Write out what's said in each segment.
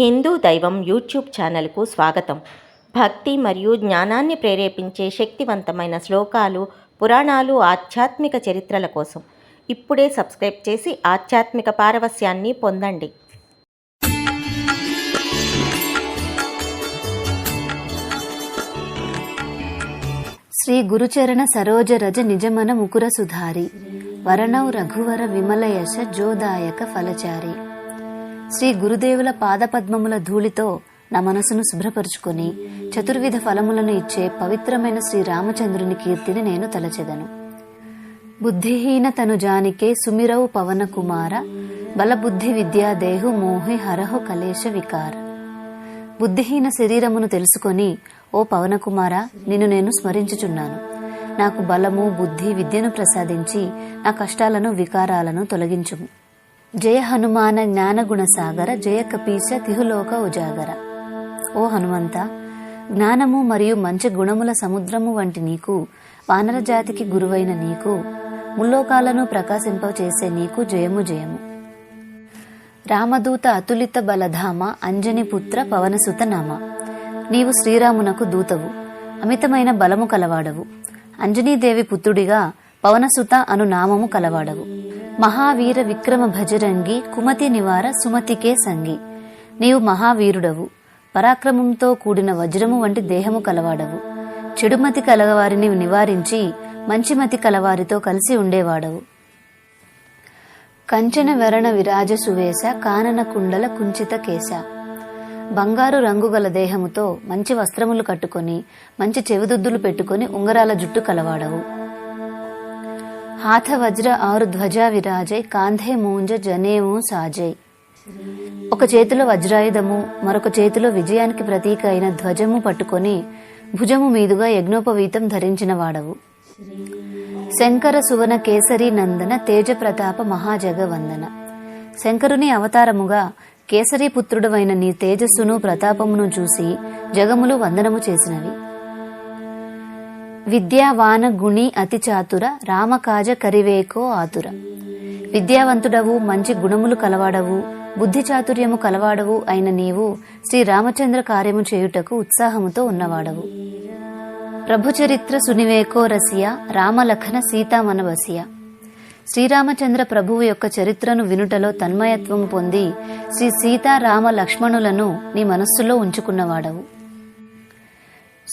హిందూ దైవం యూట్యూబ్ ఛానల్కు స్వాగతం. భక్తి మరియు జ్ఞానాన్ని ప్రేరేపించే శక్తివంతమైన శ్లోకాలు పురాణాలు ఆధ్యాత్మిక చరిత్రల కోసం. ఇప్పుడే సబ్స్క్రైబ్ చేసి ఆధ్యాత్మిక పారవస్యాన్ని పొందండి. శ్రీ గురుచరణ సరోజ రజ నిజమన ముకుర సుధారి వరణౌ రఘువర విమలయశ జోదాయక ఫలచారి. శ్రీ గురుదేవుల పాదపద్మముల ధూళితో నా మనసును శుభ్రపరుచుకొని చతుర్విధ ఫలములను ఇచ్చే పవిత్రమైన శ్రీ రామచంద్రుని కీర్తిని నేను తలచెదను. బుద్ధిహీనతను జానికే సుమిరవు పవన కుమార బలబుద్ధి విద్యా దేహు మోహి హరహు కలేశ వికార. బుద్ధిహీన శరీరమును తెలుసుకొని ఓ పవనకుమార నిన్ను నేను స్మరించుచున్నాను. నాకు బలము బుద్ధి విద్యను ప్రసాదించి నా కష్టాలను వికారాలను తొలగించుము. జయ హనుమాన జ్ఞానగుణ సాగర జయ కపీశ తిహులోక ఉజాగర. ఓ హనుమంత జ్ఞానము మరియు మంచి గుణముల సముద్రము వంటి నీకు వానర జాతికి గురువైన నీకు ముల్లోకాలను ప్రకాశింపచేసే నీకు జయము జయము. రామదూత అతులిత బలధామ అంజని పుత్ర పవనసుత నామ నీవు శ్రీరామునకు దూతవు అమితమైన బలము కలవాడవు. అంజనీదేవి పుత్రుడిగా పవనసుత అను నామము కలవాడవు. మహావీర విక్రమ భజరంగి కుమతి నివార సుమతికే సంగి. నీవు మహావీరుడవు. పరాక్రమంతో కూడిన వజ్రము వంటి దేహము కలవాడవు. చెడుమతి కలవారిని నివారించి మంచిమతి కలవారితో కలిసి ఉండేవాడవు. కంచన వరణ విరాజ సువేశ కానన కుండల కుంచిత కేశ. బంగారు రంగు గల దేహముతో మంచి వస్త్రములు కట్టుకొని మంచి చెవిదుద్దులు పెట్టుకొని ఉంగరాల జుట్టు కలవాడవు. హాథ వజ్ర ఆరు ధ్వజ విరాజై కాంధే మూంజ జనేము సాజై ఒక చేతిలో వజ్రాయుధము మరొక చేతిలో విజయానికి ప్రతీక అయిన ధ్వజము పట్టుకొని భుజము మీదుగా యజ్ఞోపవీతం ధరించిన వాడవు. శంకర సువన కేసరి నందన తేజ ప్రతాప మహాజగవందన. శంకరుని అవతారముగా కేసరీపుత్రుడవైన నీ తేజస్సును ప్రతాపమును చూసి జగములు వందనము చేసినవి. విద్యావాన గుణి అతి చాతుర రామకాజ కరివేకో ఆతుర. విద్యావంతుడవు మంచి గుణములు కలవాడవు బుద్ధి చాతుర్యము కలవాడవు అయిన నీవు శ్రీ రామచంద్ర కార్యము చేయుటకు ఉత్సాహముతో ఉన్నవాడవు. ప్రభుచరిత్ర సునివేకో రసియ రామలఖన సీతామనవసియ. శ్రీరామచంద్ర ప్రభువు యొక్క చరిత్రను వినుటలో తన్మయత్వము పొంది శ్రీ సీతారామ లక్ష్మణులను నీ మనస్సులో ఉంచుకున్నవాడవు.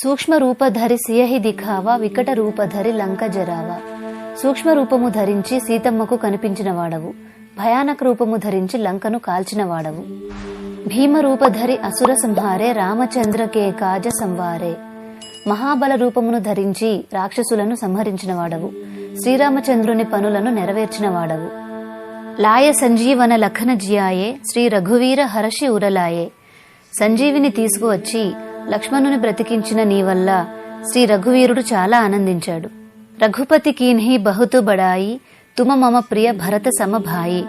సూక్ష్మ రూపధరి సియహి దిఖావా వికట రూపధరి లంక జరావా. సూక్ష్మ రూపము ధరించి సీతమ్మకు కనిపించిన వాడవు భయానక రూపము ధరించి లంకను కాల్చిన వాడవు భీమ రూపధరి అసుర సంహారే రామచంద్రకే కాజ సంవారే. మహాబల రూపమును ధరించి రాక్షసులను సంహరించిన వాడవు శ్రీరామచంద్రుని పనులను నెరవేర్చిన వాడవు లాయ సంజీవన లఖన జియాయే శ్రీ రఘువీర హర్షి ఉరలాయే. సంజీవిని తీసుకువచ్చి లక్ష్మణుని బ్రతికించిన నీ వల్ల శ్రీ రఘువీరుడు చాలా ఆనందించాడు. రఘుపతి కీన్హి బహుతు బడాయి తుమ మమ ప్రియ భరత సమభాయి.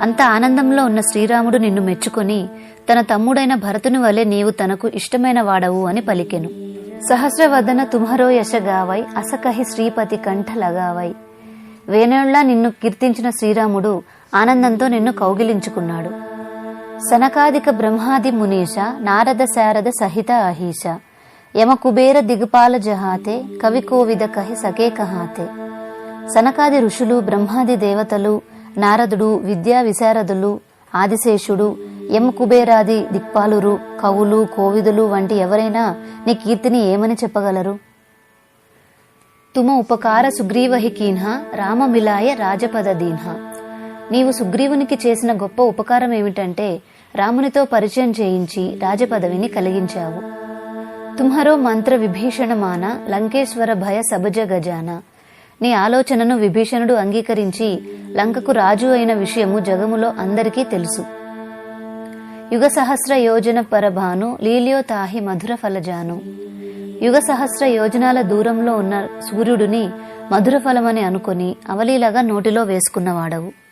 అంత ఆనందంలో ఉన్న శ్రీరాముడు నిన్ను మెచ్చుకొని తన తమ్ముడైన భరతుని వలె నీవు తనకు ఇష్టమైన వాడవు అని పలికెను. సహస్రవదన తుమ్హరో యశగావై అసకహి శ్రీపతి కంఠ లగావై. వేనేళ్ళా నిన్ను కీర్తించిన శ్రీరాముడు ఆనందంతో నిన్ను కౌగిలించుకున్నాడు. సనకాదిక బ్రహ్మాది మునీష నారద శారద సహిత అహీష. యమ కుబేర దిగుపాల జహాతే కవి కోవిద కహి సకే కహాతే. సనకాది ఋషులు బ్రహ్మాది దేవతలు నారదుడు విద్యా విశారదులు ఆదిశేషుడు యమ కుబేరాది దిక్పాలురు కవులు కోవిదులు వంటి ఎవరైనా నీ కీర్తిని ఏమని చెప్పగలరు? తుమ ఉపకార సుగ్రీవహి కీన్హ రామమిలాయ రాజపద దీన్హ. నీవు సుగ్రీవునికి చేసిన గొప్ప ఉపకారం ఏమిటంటే రామునితో పరిచయం చేయించి రాజపదవిని కలిగించావు. తుమ్హరో మంత్ర విభీషణమాన లంకేశ్వర భయ సబజ గజాన నీ ఆలోచనను విభీషణుడు అంగీకరించి లంకకు రాజు అయిన విషయము జగములో అందరికీ తెలుసు. యుగ సహస్ర యోజన పరభాను లీలియో తాహి మధుర ఫలజాను. యుగ సహస్ర యోజనాల దూరంలో ఉన్న సూర్యుడిని మధుర ఫలమని అనుకొని అవలీలగా నోటిలో వేసుకున్నవాడవు.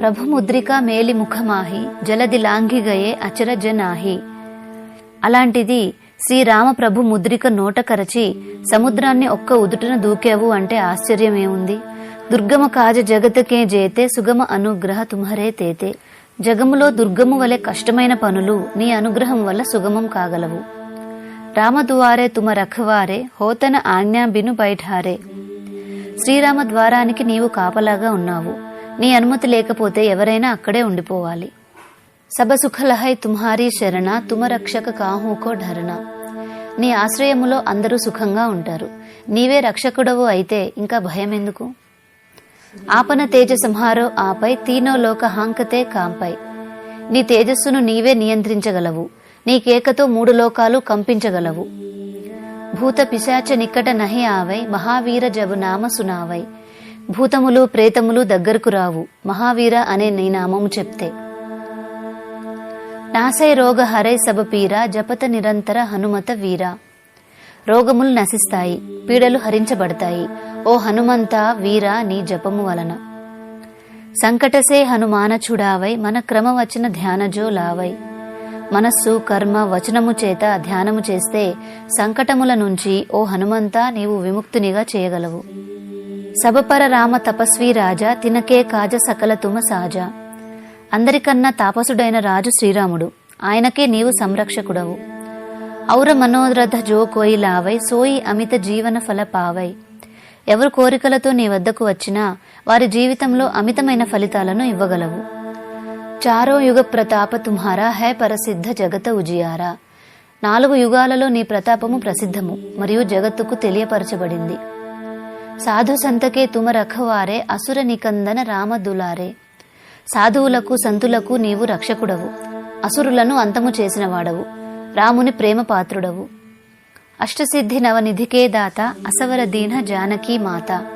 ప్రభు ముద్రిక మేలి ముఖమాహి జలది లాంఘిగయే అచరజనాహి. అలాంటిది శ్రీరామ ప్రభు ముద్రిక నోట కరచి సముద్రాన్ని ఒక్క ఉదుటన దూకేవు అంటే ఆశ్చర్యమేముంది దుర్గమ కాజ జగతకే జేతే సుగమ అనుగ్రహ తుమ్హరే తేతే. జగములో దుర్గము వలె కష్టమైన పనులు నీ అనుగ్రహం వల్ల సుగమం కాగలవు. రామదువారే తుమ రఖవారే హోతన ఆజ్ఞాబిను బైఠారే. శ్రీరామ ద్వారానికి నీవు కాపలాగా ఉన్నావు. నీ అనుమతి లేకపోతే ఎవరైనా అక్కడే ఉండిపోవాలి. సభ సుఖలహై తుమ్హారీ శరణ తుమ రక్షక కాహూకో ఢరణ. నీ ఆశ్రయములో అందరూ సుఖంగా ఉంటారు. నీవే రక్షకుడవు అయితే ఇంకా భయం ఎందుకు ఆపన తేజ సంహారో ఆపై తీనో లోకహాంకతే కాంపై. నీ తేజస్సును నీవే నియంత్రించగలవు. నీ కేకతో మూడు లోకాలు కంపించగలవు. భూత పిశాచ నిక్కట నహి ఆవై మహావీర జబు నామ సునావై. భూతములు ప్రేతములు దగ్గరకు రావు. మహావీర అనే నీ నామము చెప్తే. నాసై రోగ హరై సభ పీర జపత నిరంతర హనుమత వీర. రోగములు నశిస్తాయి పీడలు హరించబడతాయి. ఓ హనుమంత వీర నీ జపము వలన. సంకటసే హనుమాన చుడావై మన క్రమవచన ధ్యానజో లావై. మనస్సు కర్మ వచనము చేత ధ్యానము చేస్తే సంకటముల నుంచి ఓ హనుమంత నీవు విముక్తునిగా చేయగలవు. సబపర రామ తపస్వి రాజా తినకే కాజ సకల తుమ సాజా. అందరికన్నా తాపసుడైన రాజు శ్రీరాముడు. ఆయనకే నీవు సంరక్షకుడవు. ఔర మనోరథ జో కోయి లావై సోయి అమిత జీవన ఫల పావై. ఎవరు కోరికలతో నీ వద్దకు వచ్చినా వారి జీవితంలో అమితమైన ఫలితాలను ఇవ్వగలవు. చారో యుగ ప్రతాప తుమ్హారా హై పరసిద్ధ జగత ఉజియారా. నాలుగు యుగాలలో నీ ప్రతాపము ప్రసిద్ధము మరియు జగత్తుకు తెలియపరచబడింది. సాధు సంతకే తుమ రఖవారే అసుర నికందన రామ దులారే సాధువులకు సంతులకు నీవు రక్షకుడవు. అసురులను అంతము చేసిన వాడవు రాముని ప్రేమ పాత్రుడవు అష్టసిద్ధి నవనిధికే దాత అసవర దీన జానకీ మాత.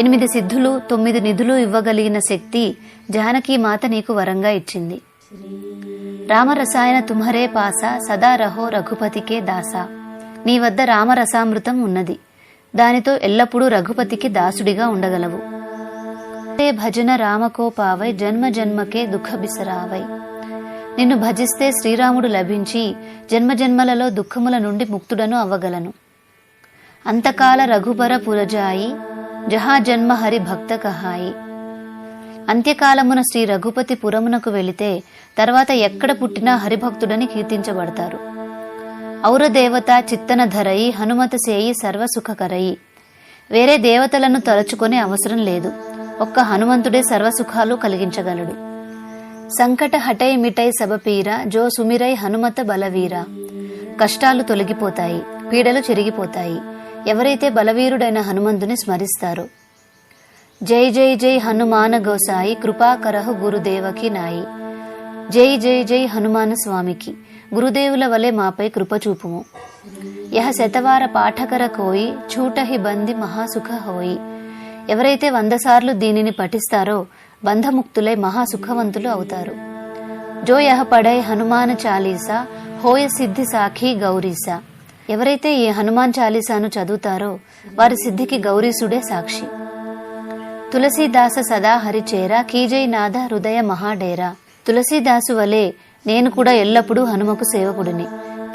ఎనిమిది సిద్ధులు తొమ్మిది నిధులు ఇవ్వగలిగిన శక్తి జానకీ మాత నీకు వరంగా ఇచ్చింది. రామరసాయన తుమ్హరే పాస సదా రహో రఘుపతికే దాస. నీ వద్ద రామరసామృతం ఉన్నది. దానితో ఎల్లప్పుడూ రఘుపతికి దాసుడిగా ఉండగలవు. హరే భజన రామకోపావై జన్మ జన్మకే దుఃఖ బిసరావై నిన్ను భజిస్తే శ్రీరాముడు లభించి జన్మజన్మలలో దుఃఖముల నుండి ముక్తుడను అవ్వగలను. అంతకాల రఘుబర పురజాయి జహా జన్మ హరి భక్త కహాయి. అంత్యకాలమున శ్రీ రఘుపతి పురమునకు వెళితే తర్వాత ఎక్కడ పుట్టినా హరిభక్తుడని కీర్తించబడతారు. ఔరదేవత చిత్తన ధరయి హనుమత సేయి సర్వసుఖకరయి. వేరే దేవతలను తలుచుకునే అవసరం లేదు. ఒక్క హనుమంతుడే సర్వసుఖాలు కలిగించగలడు. సంకట హటై మిటై సబపీర జో సుమిరై హనుమత బలవీర. కష్టాలు తొలగిపోతాయి పీడలు చెరిగిపోతాయి. ఎవరైతే బలవీరుడైన హనుమంతుని స్మరిస్తారో. జై జై జై హనుమాన గోసాయి కృపాకరహు గురుదేవకి నాయి. జై జై జై హనుమాన స్వామికి. గురుదేవుల వలె మాపై కృపచూపుము యహ శతవార పాఠకర కోయి చూటహి బంది మహాసుఖ హోయి. ఎవరైతే వంద సార్లు దీనిని పఠిస్తారో బంధముక్తులై మహాసుఖవంతులు అవుతారు. జో యహ పడై హనుమాన చాలీసా హోయ సిద్ధి సాఖి గౌరీసా. ఎవరైతే ఈ హనుమాన్ చాలీసాను చదువుతారో వారి సిద్ధికి గౌరీసుడే సాక్షి. తులసీదాస సదా హరిచేరా కీజై నాథ హృదయ మహాడేరా. తులసీదాసు వలె నేను కూడా ఎల్లప్పుడూ హనుమకు సేవకుడిని.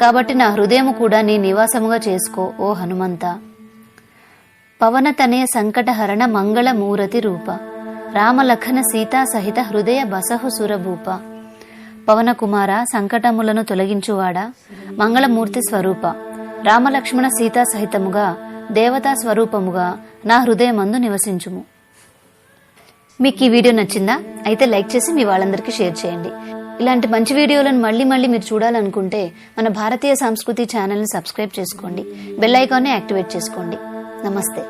కాబట్టి నా హృదయము కూడా నీ నివాసముగా చేసుకో ఓ హనుమంత. పవనతనయ సంకటహరణ మంగళ మూరతి రూప. రామలఖన సీతా సహిత హృదయ బసహు సురభూప. పవనకుమార సంకటములను తొలగించువాడా? మంగళమూర్తి స్వరూప. రామలక్ష్మణ సీతా సహితముగా దేవతా స్వరూపముగా నా హృదయమందు నివసించుము. మీకు ఈ వీడియో నచ్చిందా? అయితే లైక్ చేసి మీ వాళ్ళందరికీ షేర్ చేయండి. ఇలాంటి మంచి వీడియోలను మళ్ళీ మళ్ళీ మీరు చూడాలనుకుంటే మన భారతీయ సంస్కృతి ఛానల్ని సబ్స్క్రైబ్ చేసుకోండి. బెల్ ఐకాన్ని యాక్టివేట్ చేసుకోండి. నమస్తే.